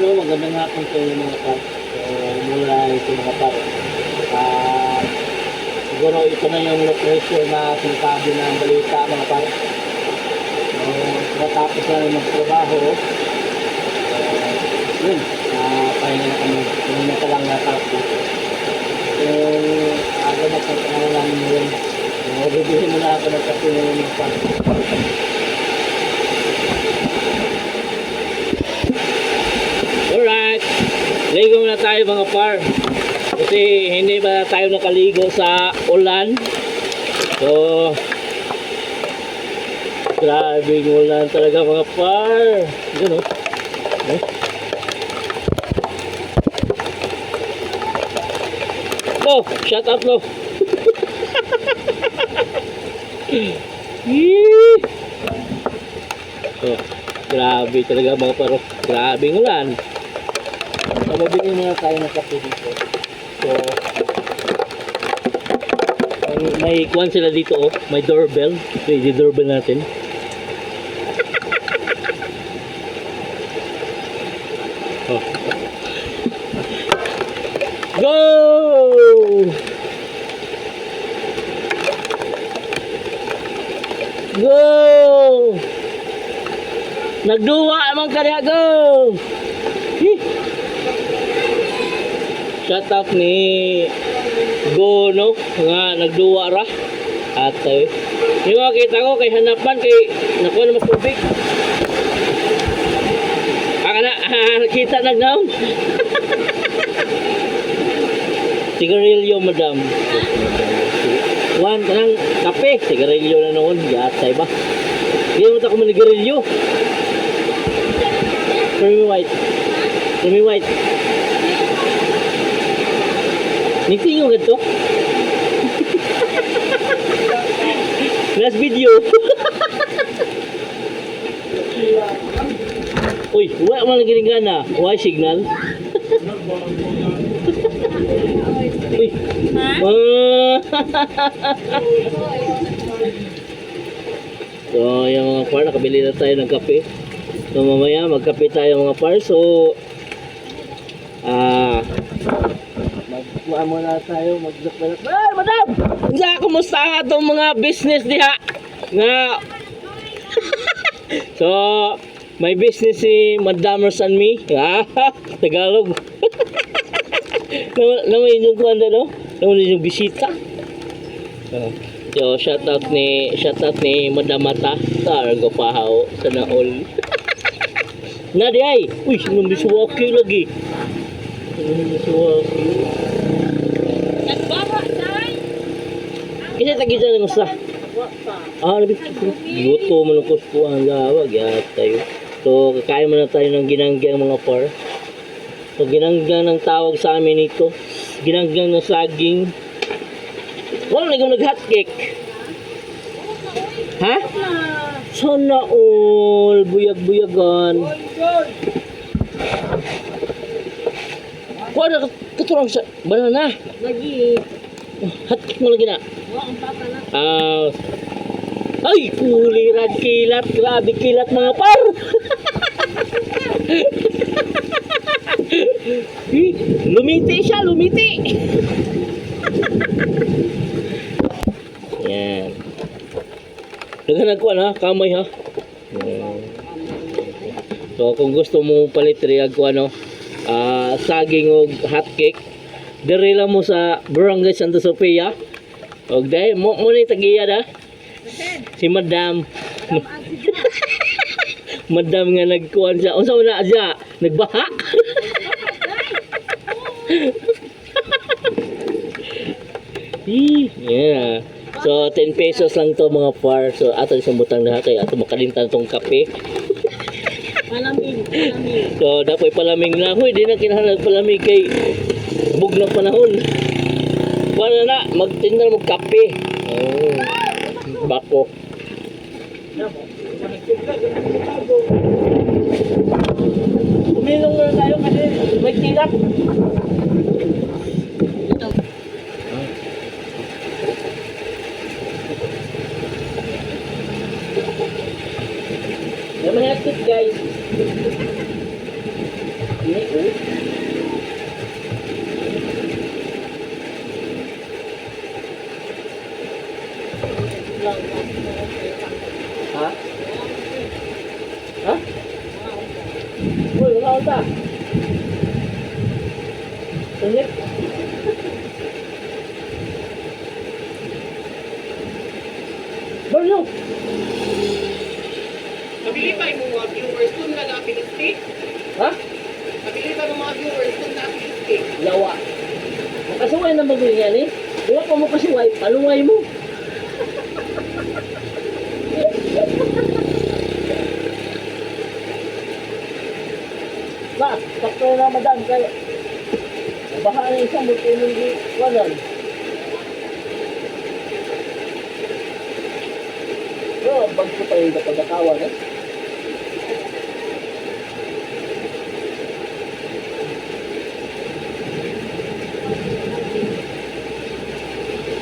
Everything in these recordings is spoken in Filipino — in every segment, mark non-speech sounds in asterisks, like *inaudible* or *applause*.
no, magandang hapon sa inyo mga par. So, mula ito mga par. Ah, siguro ito na yung location na sinasabi ng balita mga par. So, matapos na yung magtrabaho, uh, yun, ah, pahinga na kami. Kanina pa lang natapos. Yung aga na sa pangalan yun. So, bibili muna ako ng kape ng mga. Tayo mga par. Kasi hindi pa tayo nakaligo sa ulan. So, grabe yung ulan talaga mga par. Yun oh. Eh? Lo, shut up. *laughs* Yee! Oh, grabe talaga mga paro. Grabe ang ulan. Mabigyan muna tayo ng kape dito. So, may kwan sila dito oh. May doorbell. So, i-doorbell natin. Oh. Go! Go! Nagduwa amang kaya go! Shut up ni Gono nga nagduwa ra. At eh, yung makita ko kay hanapan kay nakuha na mas tubig. Aka na, ah, *laughs* nakita na daw. *laughs* Sigarilyo, madam. Juan, kanang kape. Sigarilyo na noon. Yatay ba? Hindi mo ako manigarilyo. Creamy white. Creamy white. Niti yung ganito. Last video. Uy, wala man lagi gana. Why signal? Uy. *laughs* So, yung mga par, nakabili na tayo ng kape. So, mamaya, magkape tayo mga par. So, ah, magkuha muna tayo, magdakdanak. Ay, madam! Nga, kumusta nga itong mga business diha? Nga, *laughs* so, may business si Madamers and me. Ah, Tagalog. *laughs* Naman yung kuwan na, no? Naman yung bisita. Ah, So, shout out ni shout out ni Madam Mata sa Argopahaw sa *laughs* Naol. na di ay. Uy, nung bisuwaki lagi. Nung bisuwaki. Kasi tagi dyan ng usa. Ah, labi. Luto mo ng kuspo ang lawag. Yat tayo. So, kakain muna tayo ng ginanggang mga par. So, ginanggang ng tawag sa amin ito. Ginanggang ng saging. Wala na ikaw nag-hot cake. Ha? Sana all. Buyag-buyagan. Kuha na katurang sa banana. Lagi. Hot cake mo lagi na. Ah. ay, kuliran kilat. Grabe kilat mga par. *laughs* Lumiti siya, lumiti. Yan. Naghanag ko na, kamay ha. Yan. So kung gusto mo palit riyag ko ano, ah, saging o hotcake, dire lang mo sa Barangay Santa Sofia. Og dai mo mo ni tagiya da. Si Madam. *laughs* Madam nga nagkuhan siya. Unsa na siya? Nagbaha. *laughs* Yeah. So 10 pesos lang to mga par. So ato sa butang na kay ato makalintan tong kape. Malamig, malamig. So dapat palamig na. Huy, di na kinahanglan palamig kay bug na panahon. Wala na, magtinda na magkape. Oh, bako. Umilong na tayo kasi may tilat. Naman yung tip guys. Ini, oh. Ha? Ha? Uy, wala ka. Ulit. Baryo! Mabili pa yung mga viewers kung na na-ability. Ha? Mabili pa yung mga viewers kung na-ability. Yawa. Makasuway na mag yan eh. Wala pa mo kasuway, paluway mo. Ba, sakto na madam kaya. Baha na isang mo kayo hindi walan. Oh, bagso pa yung kapagakawan eh.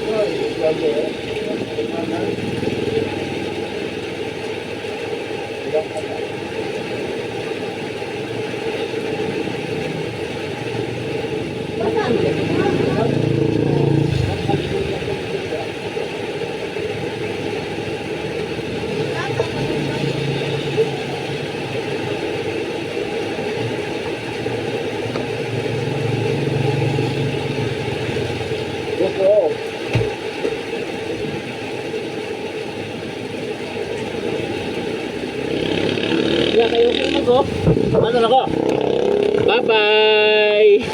Ay, grabe eh. Opo. Kaya kayo kung mag Ano na ko? Bye-bye! *laughs*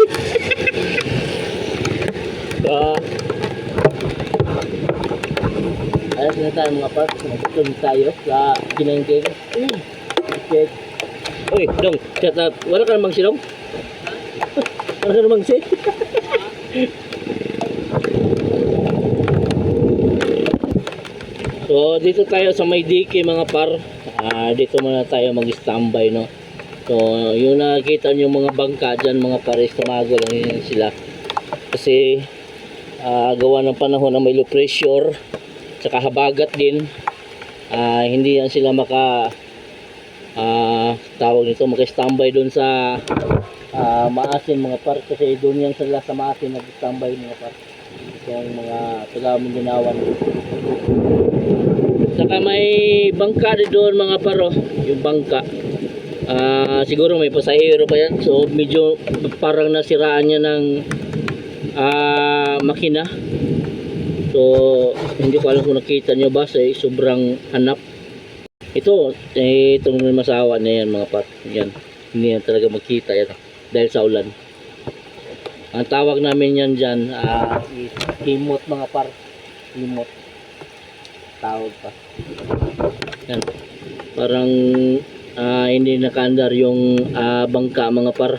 Ah. Ayos na tayo mga parts. Nagtutum tayo sa kinengking. Mm. Check. Uy, dong. Chat up. Wala ka namang silong? Wala ka namang sit? *laughs* So, dito tayo sa may dike mga par. Ah, dito muna tayo mag-standby, no? So, yung nakikita nyo mga bangka dyan, mga pares, tumago lang yun sila. Kasi, ah, gawa ng panahon na may low pressure, tsaka habagat din, ah, hindi yan sila maka, ah, tawag nito, maka-standby doon sa ah, maasin mga par. Kasi doon yan sila sa maasin nag-standby mga par. Yung mga taga-Mindanawan. Saka may bangka din doon mga paro, yung bangka. Ah, siguro may pasahero pa yan. So medyo parang nasiraan niya ng ah, makina. So hindi ko alam kung nakita nyo ba sa sobrang hanap. Ito, eh, itong masawa na yan mga par. Yan. Hindi yan talaga makita yan dahil sa ulan. Ang tawag namin yan dyan, ah, is himot mga par. Himot. Tawag pa. Yan. Parang ah, hindi nakaandar yung ah, bangka mga par.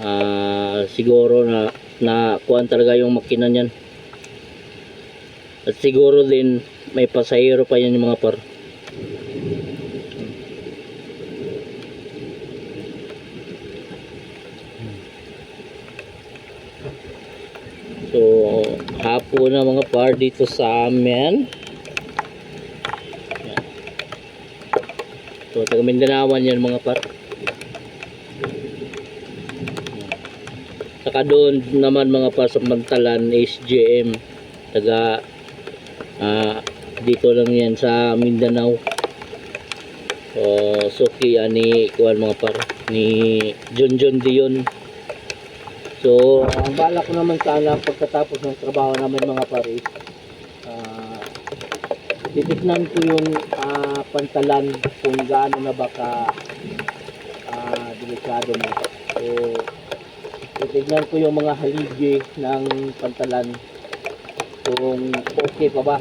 Ah, siguro na na kuan talaga yung makina niyan. At siguro din may pasahero pa yan yung mga par. So, hapon na mga par dito sa amin. So, taga Mindanawan yan mga par. Saka doon naman mga par sa Mantalan, SGM. Taga ah, dito lang yan sa Mindanao. So, Suki ani kuan mga par ni John John Dion. So, ang bala ko naman sana pagkatapos ng trabaho namin mga paris, ah titignan ko yung ah, pantalan kung gaano na baka ah delikado na. So, titignan ko yung mga haligi ng pantalan kung okay pa ba.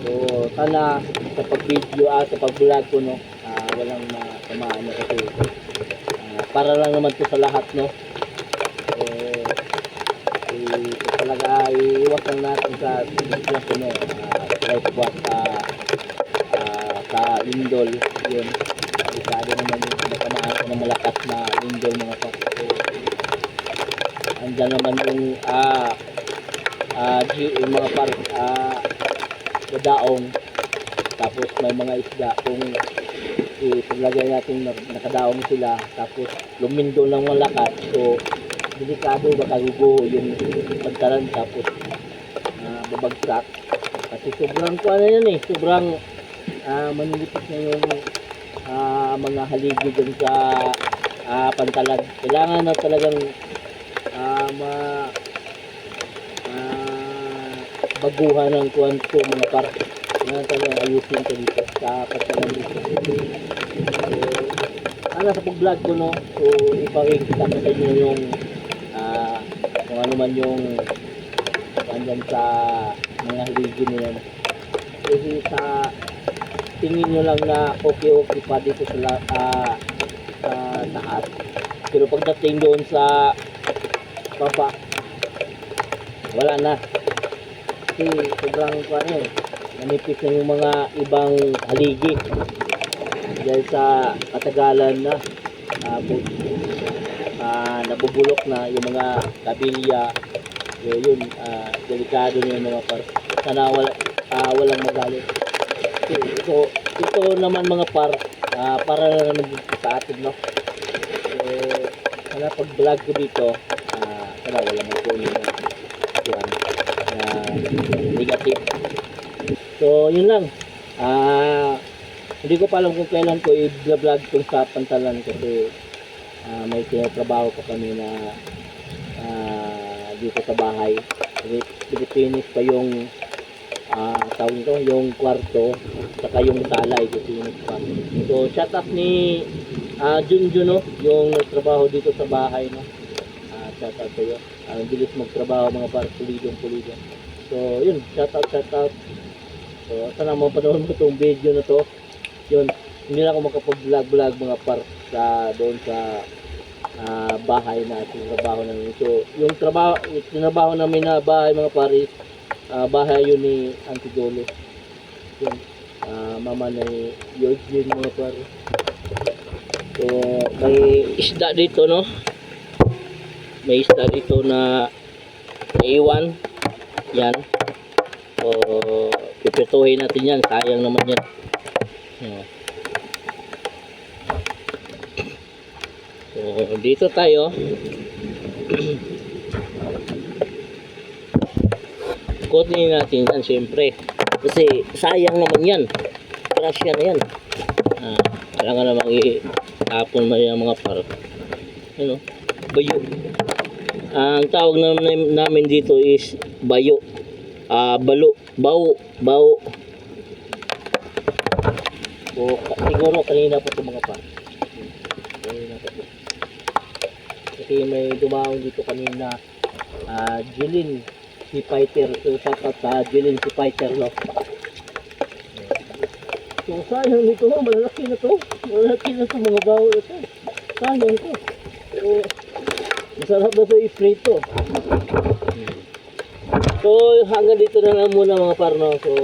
So, sana sa pag-video at sa pag-vlog ko, no, ah, walang matamaan na kasi ah, para lang naman to sa lahat, no. Lang natin sa business no. Uh, like what, ah, ah, sa lindol, yun. Delikado naman yung pinatamaan ko ng malakas na lindol, mga pa. So, andyan naman yung, ah, ah, G- yung mga par, ah, dadaong tapos may mga isda kung ipaglagay natin na nakadaong sila tapos lumindo ng malakas so delikado baka gugo yung pantalan tapos ah, babagsak kasi sobrang kuha na yan eh sobrang ah, manilipit na yung ah, mga haligi dun sa ah, pantalan kailangan na talagang ah, ma ah, baguhan ng kuhan ko mga par. Kailangan talagang ayusin ko dito sa pantalan dito so, ano sa pag-vlog ko no? So ipakikita ko sa inyo yung ah, kung ano man yung andyan sa mga na yan. Kasi sa tingin nyo lang na okay okay pa dito sa, ah, sa taas pero pagdating doon sa baba wala na. Kasi sobrang ano eh nanipis na yung mga ibang haligi. Dahil sa katagalan na tapos ah, nabubulok na yung mga kabilya. So yun ah, delikado na yung mga par. Sana wala, ah, walang magalit. So, ito, naman mga par ah, para na naman dito sa atin no? So sana pag vlog ko dito ah, sana wala magpunin na yan, na negative. So yun lang. Ah hindi ko pa alam kung kailan ko i-vlog kung sa pantalan kasi ah, may tinatrabaho pa kami na dito sa bahay. Kasi Pilipinis pa yung ah, tawag nito, yung kwarto saka yung salay Pilipinis pa. So shout out ni ah, Junjun no, yung nagtrabaho dito sa bahay no. Ah, shout out sa'yo. Ang bilis magtrabaho mga par pulidong pulidong. So yun, shout out, shout out. So sana mapanood mo itong video na to yun, hindi na ako makapag-vlog-vlog mga par sa doon sa ah, bahay na trabaho namin. So, yung trabaho, trabaho namin na bahay mga paris, ah, bahay yun ni Auntie Dolo. Yun, ah, mama ni Eugene mga paris. So, may isda dito, no? May isda dito na iwan. Yan. So, pipituhin natin yan. Sayang naman yan. Yan. So, dito tayo. Kunin natin yan, siyempre. Kasi sayang naman yan. Grasya na yan. Ah, kailangan namang i-tapon mo yung mga par. Ano? Bayo. Ang tawag namin, namin dito is bayo. Ah, balo. Bao. Bao. So, siguro kanina pa ito mga par. Kanina pa ito. Kasi may dumaong dito kanina. Ah, Jilin si Fighter. So, shout out Jilin si Fighter, no? So, sayang nito, malalaki na to. Malalaki na to mga bawo na to. Sayang to. So, masarap na to i-prito. So, hanggang dito na lang muna mga parno. So,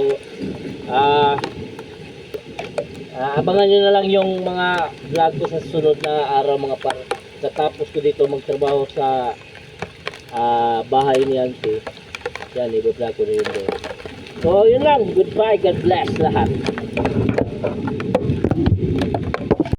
ah, Ah, abangan nyo na lang yung mga vlog ko sa susunod na araw mga par. Katapos ko dito magtrabaho sa ah, bahay ni Auntie. Yan, i-vlog ko yun doon. So, yun lang. Goodbye. God bless lahat.